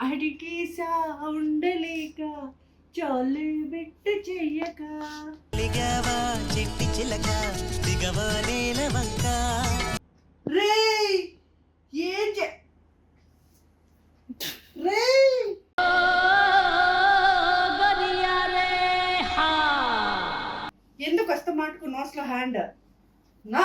అడిగేసా ఉండలేక చాలు బిట్టు చెయ్యక. లిగావా చెట్టి చిలక దిగవా నేల వంక. రే ఏం చే? రే ఎందుకు వస్తా మాటకు నోస్లో హ్యాండ్? నా నా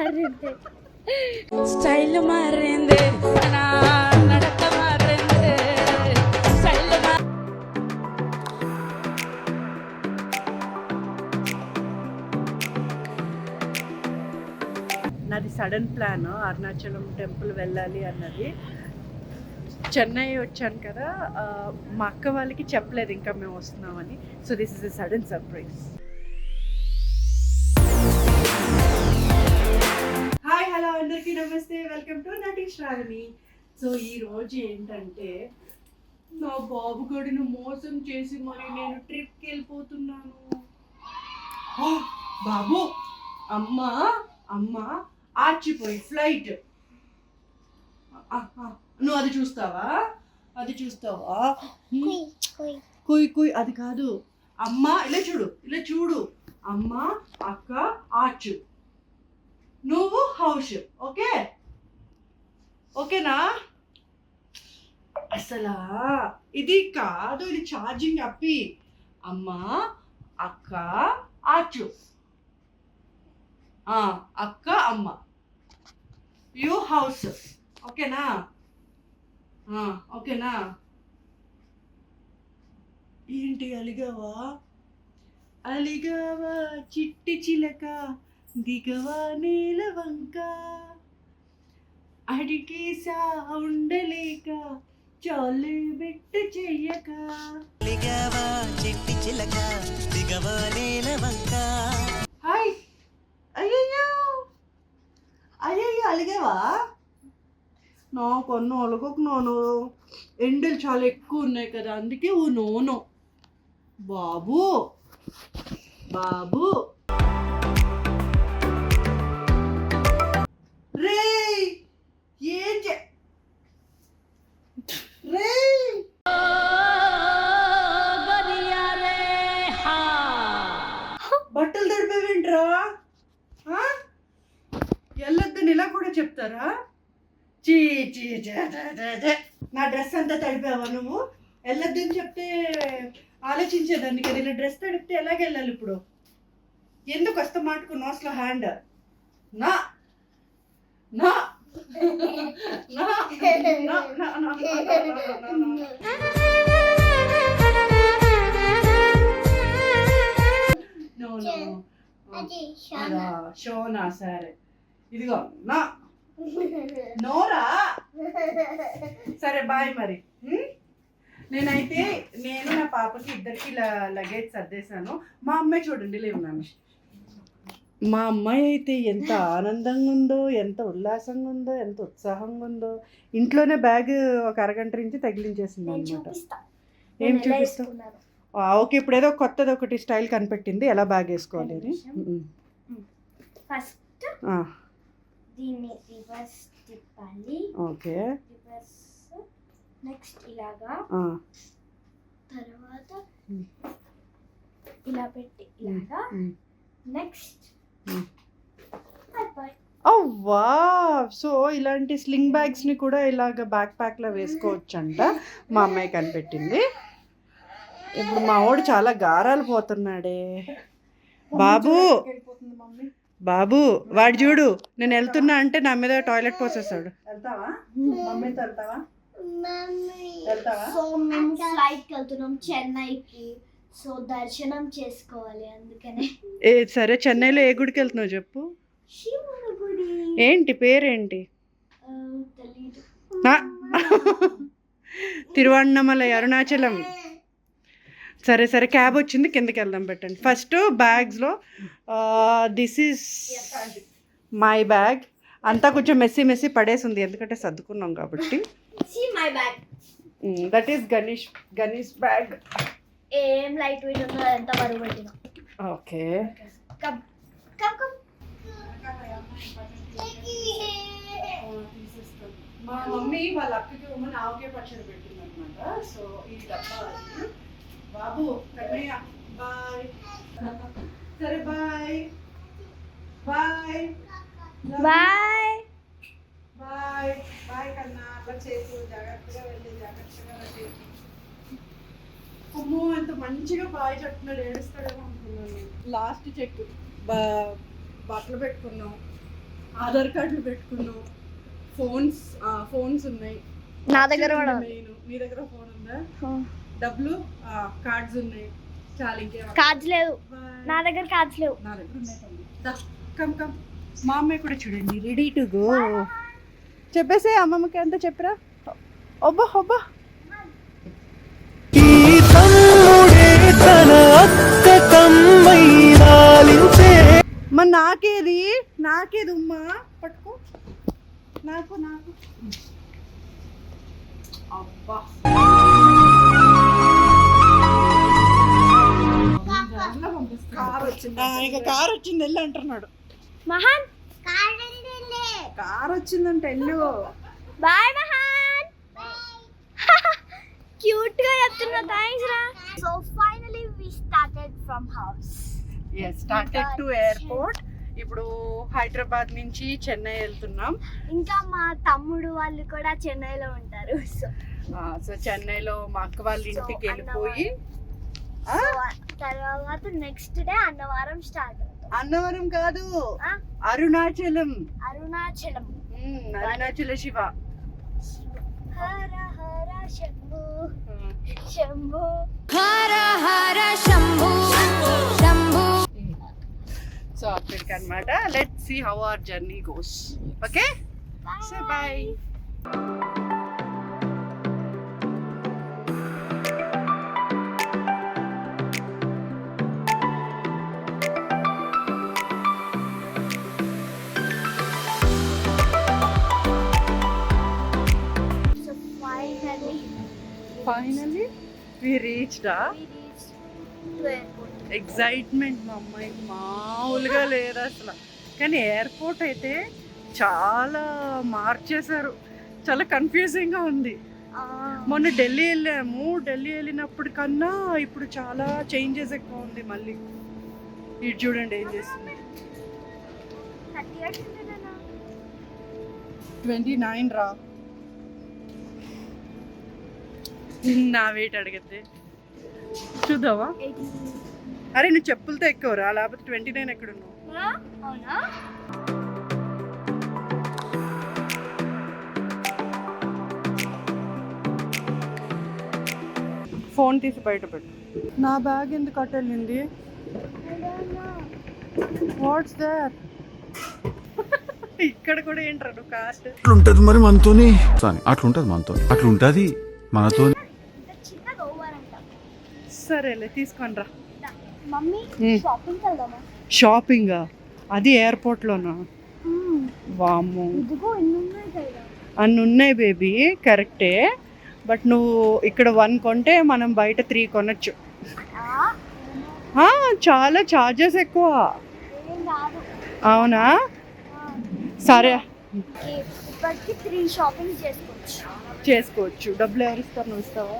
మారిందే. స్టైల్ మారింది. నా నడక మారింది. స్టైల్ నాది సడన్ ప్లాన్ అరుణాచలం టెంపుల్ వెళ్ళాలి అన్నది. చెన్నై వచ్చాను కదా మా అక్క వాళ్ళకి చెప్పలేదు ఇంకా మేము వస్తున్నామని. So this is a sudden surprise అందరికీ నమస్తే వెల్కమ్ టు నటి శ్రావణి. సో ఈ రోజు ఏంటంటే నా బాబు గడిని మోసం చేసి మరి నేను ట్రిప్కి వెళ్ళిపోతున్నాను. బాబు అమ్మ అమ్మ ఆచిపోయి ఫ్లైట్. నువ్వు అది చూస్తావా? అది చూస్తావా? కుయ్, కుయ్. అది కాదు. అమ్మ ఇలా చూడు ఇలా చూడు. అమ్మ అక్క ఆచు నువ్వు హౌస్ ఓకే? ఓకేనా? అసలా ఇది కాదు ఇది ఛార్జింగ్ అప్పి. అమ్మ అక్క ఆచు. ఆ, అక్క అమ్మ. యూ హౌస్ ఓకేనా? ఓకేనా? ఏంటి అలిగావా? అలిగావా? చిట్టి చిలక. దిగవా నేల వంక అడిగేసా ఉండలేక చాలు బిట్టు చెయ్యక. లిగావా చెట్టి చిలక దిగవా నేల వంక హాయ్. అయ్యయ్యో. అయ్యయ్యో అలిగావా? నా కొన్ను అలగకు నోను. ఎండలు చాలా ఎక్కువ ఉన్నాయి కదా అందుకే ఓ నోను. బాబు. బాబు. రే ఏం చే? రే బట్టలు తడిపేవేంట్రా? ఆ? ఇలా కూడా చెప్తారా? చీ చీ నా డ్రెస్ అంతా తడిపావా నువ్వు? వెళ్ళొద్దని చెప్తే ఆలోచించేదాన్ని కదా ఇలా డ్రెస్ తడిపితే ఎలాగ వెళ్ళాలి ఇప్పుడు? ఎందుకు వస్తా మాటకు నోస్లో హ్యాండ్? నా నా నా నా, నా, నా, నా, నా, నా, నా. No, no. అది షోనా సరే ఇదిగో నా నోరా సరే బాయ్ మరి. ఉం? నేనైతే నేను నా పాపకి ఇద్దరికి లగేజ్ సర్దేశాను. మా అమ్మాయి చూడండి లేవు మ్యామ్ మా అమ్మాయి అయితే ఎంత ఆనందంగా ఉందో ఎంత ఉల్లాసంగా ఉందో ఎంత ఉత్సాహంగా ఉందో ఇంట్లోనే బ్యాగ్ ఒక అరగంట నుంచి తగిలించేసింది అనమాట చూపిస్తా. ఏం చూపిస్తావు? వేసుకున్నానో. ఓకే ఇప్పుడు ఏదో కొత్తది ఒకటి స్టైల్ కనిపెట్టింది. ఎలా బ్యాగ్ వేసుకోవాలి అని. ఉం. ఫస్ట్ ఆ, దీన్ని రివర్స్ తిప్పాలి. ఓకే. రివర్స్. నెక్స్ట్ ఇలాగా. తర్వాత. ఇలా పెట్టి ఇలాగా. Next Hmm. అయిపోయి ఓ వా సో ఇలాంటి స్లింగ్ బ్యాగ్స్ని కూడా ఇలాగ బ్యాక్ ప్యాక్లో వేసుకోవచ్చు అంట మా అమ్మాయి కనిపెట్టింది. ఇప్పుడు మా వాడు చాలా గారాలు పోతున్నాడే. బాబు బాబు వాడు చూడు నేను వెళ్తున్నా అంటే నా మీద టాయిలెట్ పోసేస్తాడు. వెళ్తావా? చెన్నైకి. సో దర్శనం చేసుకోవాలి అందుకనే. ఏ సరే చెన్నైలో ఏ గుడికి వెళ్తున్నావు చెప్పు? శివుని గుడి. ఏంటి పేరేంటి? ఆ, తెలీదు. నా- తిరువണ്ണమలై అరుణాచలం. సరే సరే క్యాబ్ వచ్చింది కిందకి వెళ్దాం పెట్టండి. ఫస్ట్ బ్యాగ్స్లో దిస్ ఈస్ మై బ్యాగ్ అంతా కొంచెం మెస్సీ మెస్సీ పడేసి ఉంది ఎందుకంటే సర్దుకున్నాం కాబట్టి. See my bag that is Ganesh Ganesh bag ఏం లైట్ వెయిట్ ఉందో ఎంత బరువు పెట్టినా. ఓకే. Come come come. మా మమ్మీ వాళ్ళ అక్కకి ఉమ్మని ఆవకాయ పచ్చడి పెట్టింది అనమాట సో ఈ డబ్బా అది. బాబు కన్నయ్య బాయ్. సరే bye. Bye. Bye. Bye. Bye కన్నా అట్లా చేసు జాగ్రత్తగా వెళ్ళి జాగ్రత్తగా వెళ్ళి. అమ్మో ఎంత మంచిగా బాయ్ చెప్తున్నాడు ఏడుస్తాడేమో అనుకున్నాను లాస్ట్ చెక్ బట్టలు పెట్టుకున్నాం ఆధార్ కార్డులు పెట్టుకున్నాం. ఫోన్స్ ఫోన్స్ ఉన్నాయి. నా దగ్గర కూడా. మెయిన్ నీ దగ్గర ఫోన్ ఉందా? డబ్బులు కార్డ్స్ ఉన్నాయి. చాలా ఇంకేం కార్డ్స్ Bye. నా దగ్గర కార్డ్స్ లేవు. నా దగ్గర ఉన్నాయి కమ్ కమ్ మా అమ్మాయి కూడా చూడండి రెడీ టు గో చెప్పేసి అమ్మమ్మకి అంతా చెప్పరా? ఒబ్బా ఒబ్బా. నాకేది? నాకేది ఉమ్మా? పట్టుకో. నాకు నాకు. అబ్బా. కార్ వచ్చింది. ఇక కార్ వచ్చింది వెళ్ళి అంటున్నాడు. మహాన్. కార్ వచ్చిందంటే వెళ్ళు. బాయ్ మహాన్. క్యూట్గా చెప్తున్నా థ్యాంక్స్ రా. So finally we started from house yes started to airport ఇప్పుడు హైదరాబాద్ నుంచి చెన్నై వెళ్తున్నాం. ఇంకా మా తమ్ముడు వాళ్ళు కూడా చెన్నైలో ఉంటారు సో. సో చెన్నైలో మా అక్క వాళ్ళ ఇంటికి వెళ్ళిపోయి? తర్వాత next day Annavaram start Annavaram కాదు? అరుణాచలం. అరుణాచలం. అరుణాచల శివ. హర హర శంభు శంభు. సో అక్కడికి అనమాట let see how our journey goes okay so bye finally we reached excitement మా అమ్మాయి మామూలుగా లేదు అసలు. కానీ ఎయిర్పోర్ట్ అయితే చాలా మార్చేశారు చాలా కన్ఫ్యూజింగ్గా ఉంది. మొన్న ఢిల్లీ వెళ్ళాము. ఢిల్లీ వెళ్ళినప్పుడు కన్నా ఇప్పుడు చాలా చేంజెస్ ఎక్కువ ఉంది మళ్ళీ. ఇటు చూడండి ఏం చేస్తుంది. ట్వంటీ నైన్ రా. నా వెయిట్ అడిగితే. చూద్దామా? ఎయిటీన్ అరే నువ్వు చెప్పులతో ఎక్కువ రా లేకపోతే ట్వంటీ నైన్ ఎక్కడున్నావు? అవునా? ఫోన్ తీసి బయట పెట్టు. నా బ్యాగ్ ఎందుకు అట్టెళ్ళింది వాట్స్ దర్ ఇక్కడ కూడా ఏంట్రా నువ్వు కాస్ట్ అట్లుంటది మరి మనతోని? అట్లుంటది మనతో అట్లుంటది మనతో ఇంత చిన్నగా ఓవర్ అంట సరేలే తీసుకొని రా. షాపింగ్ అది ఎయిర్పోర్ట్లోనా కదా. అన్ని ఉన్నాయి బేబీ కరెక్టే బట్ నువ్వు ఇక్కడ వన్ కొంటే మనం బయట త్రీ కొనొచ్చు. చాలా చార్జెస్ ఎక్కువ. అవునా? సరే. చేసుకోవచ్చు. డబ్బులు ఎవరు ఇస్తారు నువ్వు ఇస్తావా?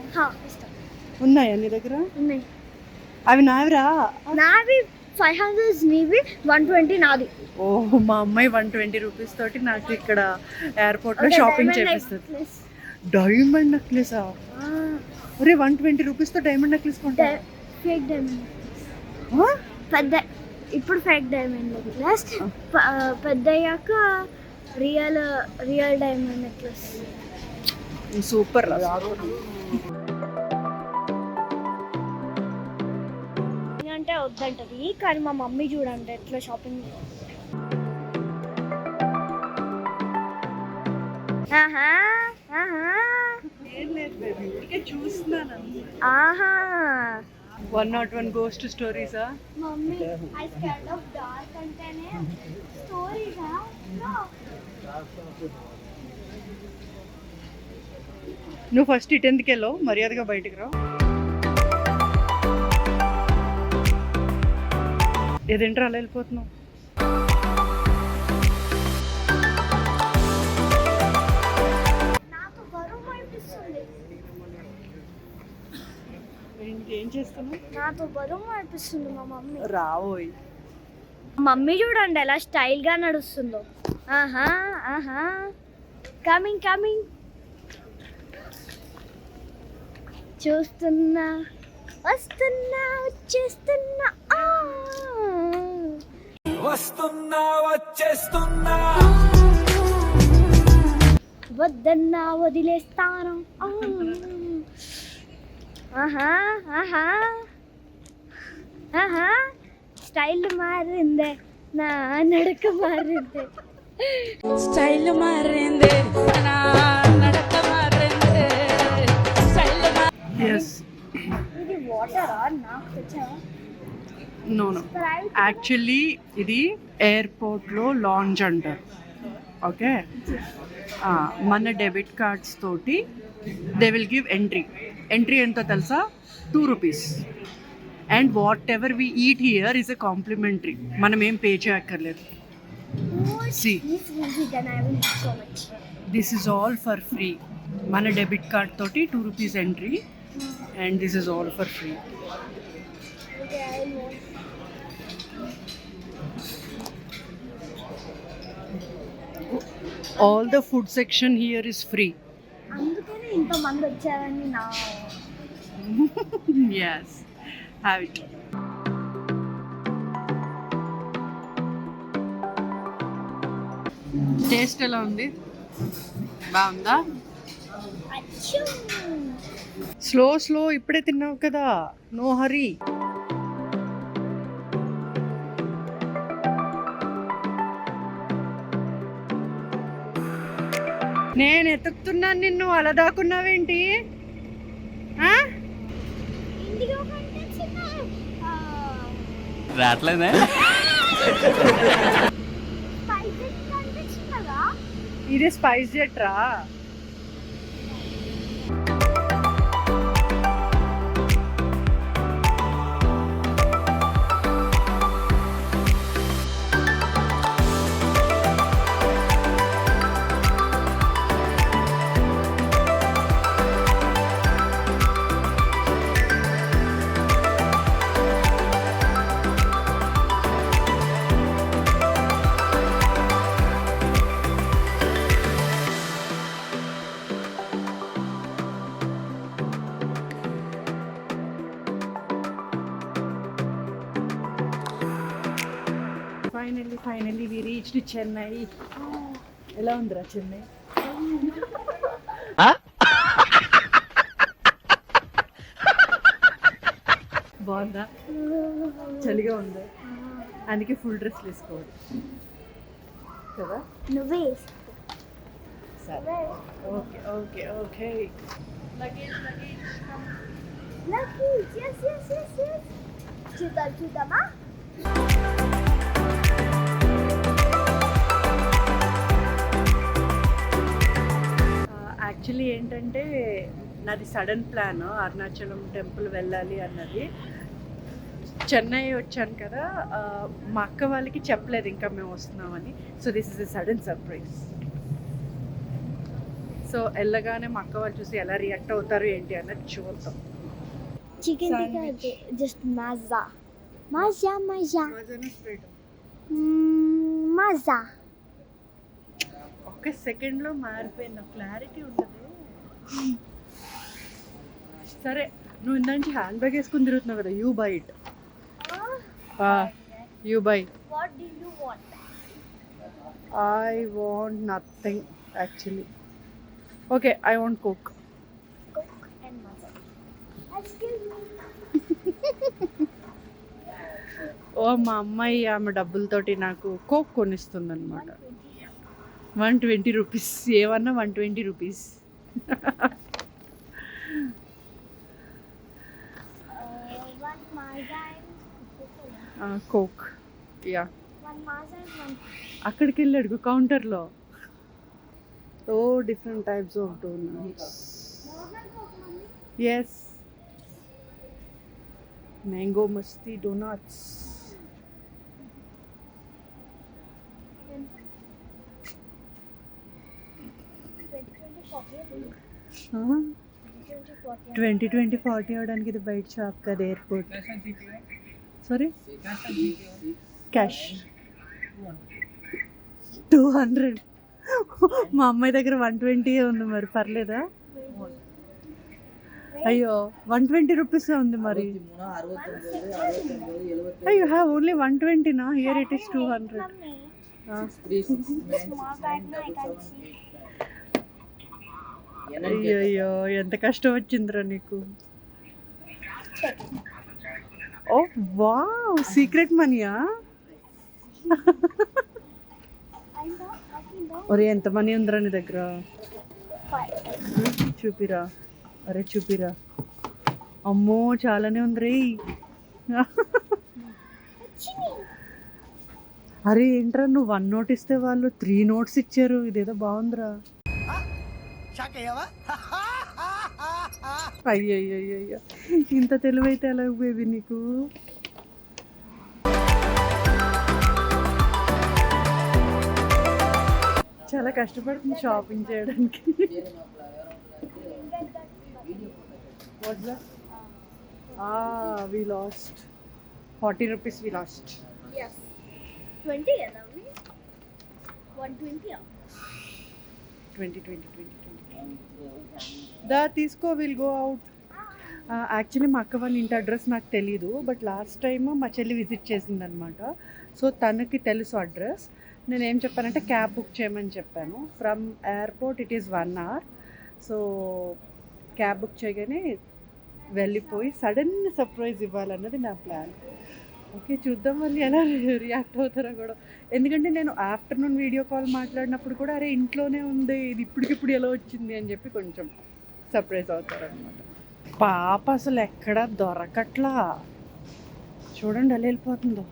ఉన్నాయా నీ దగ్గర? ఉన్నాయి. అవి నావిరా? నావి ఫైవ్ హండ్రెడ్ నీవి వన్ ట్వంటీ నాది. ఓ మా అమ్మాయి వన్ ట్వంటీ రూపీస్ తోటి నాకు ఇక్కడ ఎయిర్పోర్ట్లో ఒక షాపింగ్ చేపిస్తుంది. డైమండ్ నెక్లెసా ఒరే వన్ ట్వంటీ రూపీస్తో డైమండ్ నెక్లెస్ కొంటా? ఫేక్ డైమండ్ పెద్ద ఇప్పుడు ఫేక్ డైమండ్ నెక్లెస్ పెద్ద అయ్యాక real real diamond necklace super వద్దంటది. కానీ మా మమ్మీ చూడండి ఎట్లా షాపింగ్ ఆహా one not one ghost స్టోరీసా mummy I scared of dark అంటేనే స్టోరీగా నువ్వు ఫస్ట్ ఇటు ఎందుకు వెళ్ళావు? మర్యాదగా బయటికి రా ఏదేంట్రా అలా వెళ్ళిపోతున్నావు చేస్తున్నావు? బరువు అనిపిస్తుంది మా మమ్మీ. రావోయ్. మమ్మీ చూడండి ఎలా స్టైల్గా నడుస్తుందో. ఆహా ఆహా. కమింగ్ కమింగ్ చూస్తున్నా వస్తున్నా వచ్చేస్తున్నా ఆ. వస్తున్నా వచ్చేస్తున్నా. వద్దన్నా వదిలేస్తాను. ఆహా ఆహా. ఆహా. స్టైల్ మారిందే. నా నడక మారిందే. స్టైల్ మారింది. నా నడక మారింది. స్టైల్ ఇది వాటరా? నాకు నో నో యాక్చువల్లీ ఇది ఎయిర్పోర్ట్లో లాంచ్ అంటారు ఓకే మన డెబిట్ కార్డ్స్ తోటి they will give entry entry ఎంతో తెలుసా? Two rupees and whatever we eat here is a complimentary మనం ఏం పే చేయక్కర్లేదు. Much. This is all for free మన డెబిట్ కార్డ్ తోటి two rupees entry and this is all for free all the food section here is free అందుకనే ఇంతమంది వచ్చారని నా yes. Have it. Taste ఎలా ఉంది? బాగుందా? స్లో స్లో ఇప్పుడే తిన్నావు కదా. నో హరీ నేను ఎతుకుతున్నాను నిన్ను అలా దాక్కున్నావేంటి ఆ? ఇండిగో కంటే చిన్న ఆ, రావట్లేదే? స్పైసెస్ కంటే చిన్నగా? ఇదే స్పైస్ జెట్ రా finally finally we reached Chennai ఎలా ఉందిరా చెన్నై బాగుందా? చలిగా ఉందా? అందుకే ఫుల్ డ్రెస్ వేసుకోవాలి. కదా? నువ్వే సరే. Okay okay okay. Luggage luggage lucky yes yes yes yes చూద్దాం చూద్దామా? యాక్చువల్లీ ఏంటంటే నాది సడన్ ప్లాన్ అరుణాచలం టెంపుల్ వెళ్ళాలి అన్నది. చెన్నై వచ్చాను కదా మా అక్క వాళ్ళకి చెప్పలేదు ఇంకా మేము వస్తున్నామని. So this is a sudden surprise so వెళ్ళగానే మా అక్క వాళ్ళు చూసి ఎలా రియాక్ట్ అవుతారు ఏంటి అన్నది చూద్దాం. చికెన్. టిక్కా జస్ట్ మజా మజా మజా మజా ఒక్క సెకండ్లో మారిపోయిన క్లారిటీ ఉండదు సరే నువ్వు ఇందా నుంచి హ్యాండ్ బ్యాగ్ వేసుకుని తిరుగుతున్నావు కదా you buy it you buy I want nothing actually okay I want coke ఓ మా అమ్మాయి ఆమె డబ్బులతోటి నాకు కోక్ కొనిస్తుంది అనమాట వన్ ట్వంటీ రూపీస్ ఏమన్నా one twenty rupees one Mazda and uh, Coke. Yeah. One Mazda and one. అక్కడికి వెళ్ళాడు కౌంటర్లో so different types of donuts yes mango మస్తి డోనట్స్ ట్వంటీ ట్వంటీ ఫార్టీ అవడానికి ఇది బయట షాప్ కదా airport. Sorry cash two hundred. మా అమ్మాయి దగ్గర వన్ ట్వంటీ ఉంది మరి పర్లేదా? అయ్యో వన్ ట్వంటీ రూపీస్ ఉంది మరి. అయ్యో have only one ట్వంటీనా? Here it is two hundred అయ్యో ఎంత కష్టం వచ్చిందిరా నీకు. ఓ వావ్ సీక్రెట్ మనీయా. ఒరే ఎంత మనీ ఉందిరా నీ దగ్గర. చూపిరా. అరే చూపిరా. అమ్మో చాలానే ఉంది రే అరే ఏంట్రా నువ్వు వన్ నోట్ ఇస్తే వాళ్ళు త్రీ నోట్స్ ఇచ్చారు. ఇదేదో బాగుందిరా. అయ్యయ్యయ్యయ్య ఇంత తెలివైతే ఎలా బేబీ నీకు చాలా కష్టపడుతుంది షాపింగ్ చేయడానికి What's that? We lost. 40 rupees we lost. Yes. Twenty కదా అవి వన్ ట్వంటీ 20, 20, 20, 20. దా తీసుకో విల్ గో అవుట్ యాక్చువల్లీ మా అక్క వాళ్ళ ఇంటి అడ్రస్ నాకు తెలీదు బట్ లాస్ట్ టైం మా చెల్లి విజిట్ చేసిందనమాట సో తనకి తెలుసు అడ్రస్. నేను ఏం చెప్పానంటే క్యాబ్ బుక్ చేయమని చెప్పాను. From airport it is one hour so cab book చేయగానే వెళ్ళిపోయి సడన్ సర్ప్రైజ్ ఇవ్వాలన్నది నా ప్లాన్ ఓకే చూద్దాం వాళ్ళు ఎలా రియాక్ట్ అవుతారో కూడా. ఎందుకంటే నేను ఆఫ్టర్నూన్ వీడియో కాల్ మాట్లాడినప్పుడు కూడా అరే ఇంట్లోనే ఉంది ఇది ఇప్పటికిప్పుడు ఎలా వచ్చింది? అని చెప్పి కొంచెం సర్ప్రైజ్ అవుతారనమాట పాప అసలు ఎక్కడ దొరకట్లా. చూడండి అలా వెళ్ళిపోతుందో.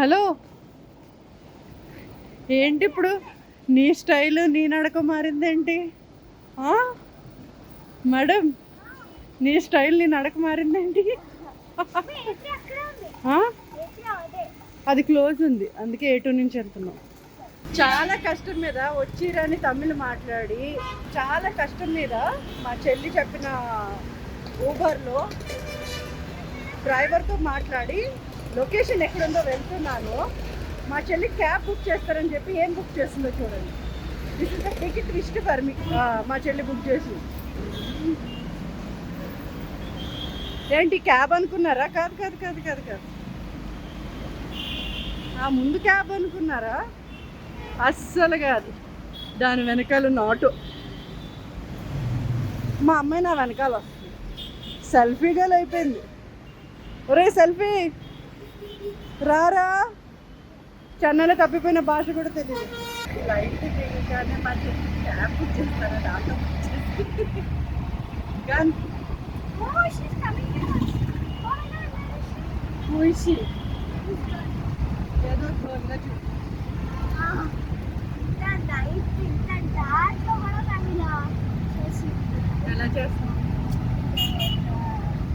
హలో? ఏంటి ఇప్పుడు నీ స్టైలు నీ నడక మారిందేంటి? మేడం నీ స్టైల్ నీ నడక మారిందేంటి? అక్కడే ఉంది ఆ? ఏసీ అదే అది క్లోజ్ ఉంది. అందుకే ఏ టూ నుంచి వెళ్తున్నాం చాలా కష్టం మీద వచ్చిరని తమిళ్ మాట్లాడి చాలా కష్టం మీద మా చెల్లి చెప్పిన ఊబర్లో డ్రైవర్తో మాట్లాడి లొకేషన్ ఎక్కడుందో వెళ్తున్నాను. మా చెల్లి క్యాబ్ బుక్ చేస్తారని చెప్పి ఏం బుక్ చేస్తుందో చూడండి. This is the ticket list for me మా చెల్లి బుక్ చేసి ఏంటి క్యాబ్ అనుకున్నారా? కాదు కాదు కాదు కాదు కాదు. ఆ ముందు క్యాబ్ అనుకున్నారా? అస్సలు కాదు. దాని వెనకాల నాటు మా అమ్మాయి నా వెనకాల వస్తుంది. సెల్ఫీ గల్ అయిపోయింది. ఒరే సెల్ఫీ. రారా. చెన్నైలో తప్పిపోయిన భాష కూడా తెలియదు లైట్ మా క్యాబ్ బుక్ చేస్తారా? ఆటో కానీ Oh, she's coming here. Oh my god, where is she? చూసి ఏదో త్వరగా చూ Ah, the night, the dark లో కూడా తమిళ చేసి ఎలా చేస్తాం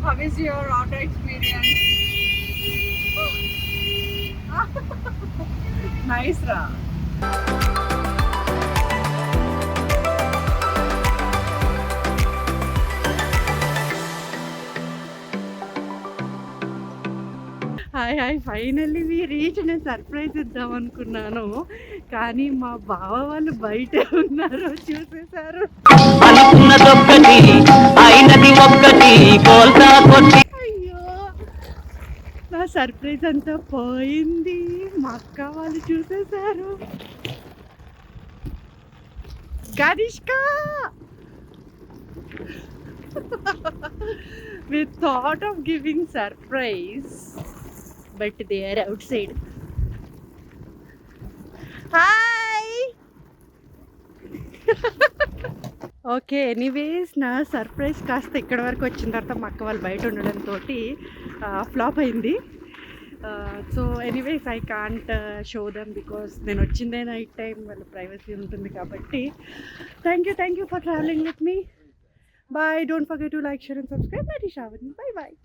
how is your auto experience nice రా hi hi. Finally me reach నేను సర్ప్రైజ్ ఇద్దాం అనుకున్నాను. కానీ మా బావ వాళ్ళు బయటే ఉన్నారు చూసేశారు. అయ్యో నా సర్ప్రైజ్ అంతా పోయింది. మా అక్క వాళ్ళు చూసేశారు. Garishka! We thought of giving surprise. But they are outside. Hi! Okay anyways నా సర్ప్రైజ్ కాస్త ఇక్కడ వరకు వచ్చిన తర్వాత మా అక్క వాళ్ళు బయట ఉండడంతో ఫ్లాప్ అయింది. So anyways I can't show them because నేను వచ్చిందే నైట్ టైం వాళ్ళ ప్రైవసీ ఉంటుంది కాబట్టి. Thank you thank you for travelling with me bye don't forget to like share and subscribe my Shravani bye bye